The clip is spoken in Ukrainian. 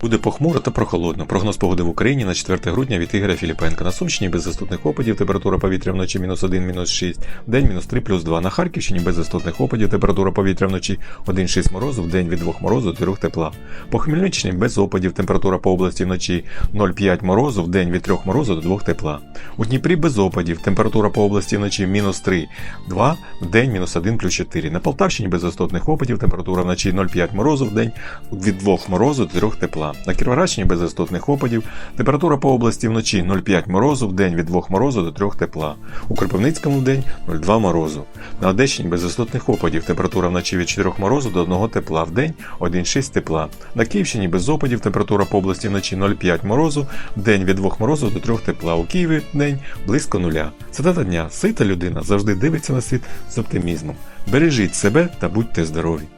Буде похмуро та прохолодно. Прогноз погоди в Україні на 4 грудня від Ігоря Філіпенка. На Сумщині без заступних опадів, температура повітря вночі мінус 1, мінус 6, в день мінус 3, плюс 2. На Харківщині без заступних опадів, температура повітря вночі 1,6 морозу, в день від 2 морозу до 3 тепла. По Хмельниччині без опадів, температура по області вночі 0,5 морозу, в день від 3 морозу до 2 тепла. У Дніпрі без опадів, температура по області вночі мінус 3, 2, в день мінус 1, плюс 4. На Полтавщині без заступних опадів, температура вночі 0,5 морозу, в день від 2 морозу до 3 тепла. На Кіровоградщині без істотних опадів, температура по області вночі 0,5 морозу, в день від 2 морозу до 3 тепла. У Кропивницькому в день 0,2 морозу. На Одещині без істотних опадів, температура вночі від 4 морозу до 1 тепла, в день 1,6 тепла. На Київщині без опадів, температура по області вночі 0,5 морозу, в день від 2 морозу до 3 тепла. У Києві в день близько нуля. Цитата дня. Сита людина завжди дивиться на світ з оптимізмом. Бережіть себе та будьте здорові.